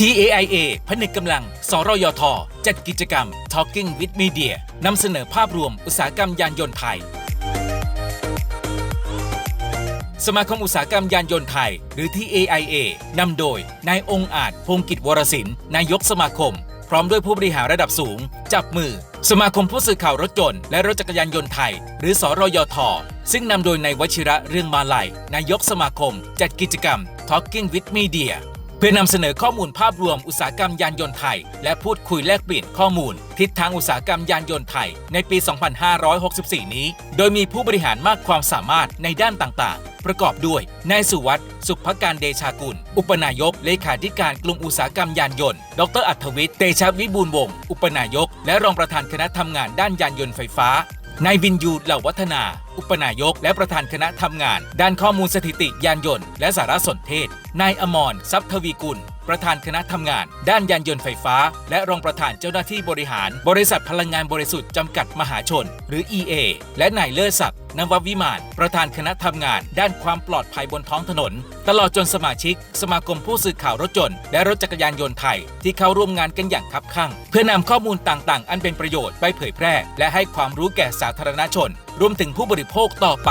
TAIA ผนึกกำลัง สรยท จัดกิจกรรม Talking with Media นำเสนอภาพรวมอุตสาหกรรมยานยนต์ไทย สมาคมอุตสาหกรรมยานยนต์ไทย หรือ TAIA นำโดย นายองค์อาจ พงกิจวรสิน นายกสมาคม พร้อมด้วยผู้บริหารระดับสูง จับมือ สมาคมผู้สื่อข่าวรถยนต์และรถจักรยานยนต์ไทย หรือ สรยท ซึ่งนำโดยนายวชิระเรื่องมาลัย นายกสมาคม จัดกิจกรรม Talking with Media พื่อนำเสนอข้อมูลภาพรวมอุตสาหกรรมยานยนต์ไทย และพูดคุยแลกเปลี่ยนข้อมูล ทิศทางอุตสาหกรรมยานยนต์ไทย ในปี 2564 นี้ โดยมีผู้บริหารมากความสามารถในด้านต่างๆ ประกอบด้วย นายสุวัสด์สุภการเดชากุล อุปนายก เลขาธิการกลุ่มอุตสาหกรรมยานยนต์ ดรอัธวิทย์ เตชะวิบูลย์วงศ์ อุปนายก และรองประธานคณะทำงานด้านยานยนต์ไฟฟ้า นายวินยูเหล่าวัฒนา อุปนายก และประธานคณะทำงาน ด้านข้อมูลสถิติยานยนต์ และสารสนเทศ นายอมรทรัพย์ทวีกุล ประธานคณะทำงาน ด้านยานยนต์ไฟฟ้า และรองประธานเจ้าหน้าที่บริหาร บริษัทพลังงานบริสุทธิ์จำกัดมหาชน หรือ EA และนายเลิศศักดิ์นววิมาน ประธานคณะทำงาน ด้านความปลอดภัยบนท้องถนน ตลอดจนสมาชิก สมาคมผู้สื่อข่าวรถยนต์และรถจักรยานยนต์ไทย ที่เข้าร่วมงานกันอย่างคับคั่ง เพื่อนำข้อมูลต่างๆ อันเป็นประโยชน์ไปเผยแพร่ และให้ความรู้แก่สาธารณชน รวมถึงผู้บริโภคต่อไป